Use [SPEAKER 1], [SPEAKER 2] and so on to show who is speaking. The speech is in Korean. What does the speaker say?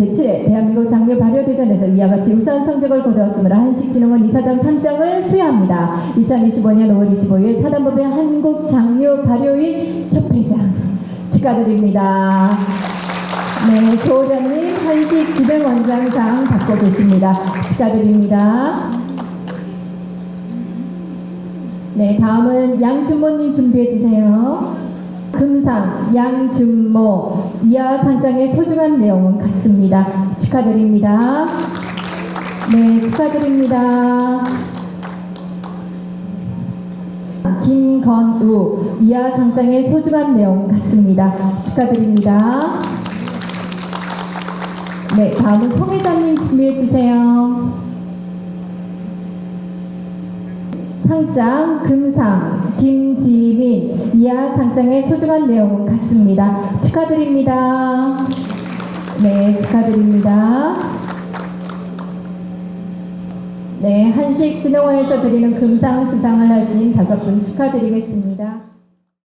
[SPEAKER 1] 제7회 대한민국 장류 발효대전에서 이와 같이 우수한 성적을 거두었으므로 한식진흥원 이사장 상장을 수여합니다. 2025년 5월 25일 사단법인 한국장류 발효인 협회장 축하드립니다. 네, 조호련님 한식진흥원장상 받고 계십니다. 축하드립니다. 네, 다음은 양준모님 준비해 주세요. 금상 양준모 이하 상장의 소중한 내용은 같습니다. 축하드립니다. 네, 축하드립니다. 김건우 이하 상장의 소중한 내용 같습니다. 축하드립니다. 네, 다음은 송 회장님 준비해 주세요. 상장 금상 김지민 이하 상장의 소중한 내용은 같습니다. 축하드립니다. 네, 축하드립니다. 네, 한식진흥원에서 드리는 금상 수상을 하신 다섯 분 축하드리겠습니다.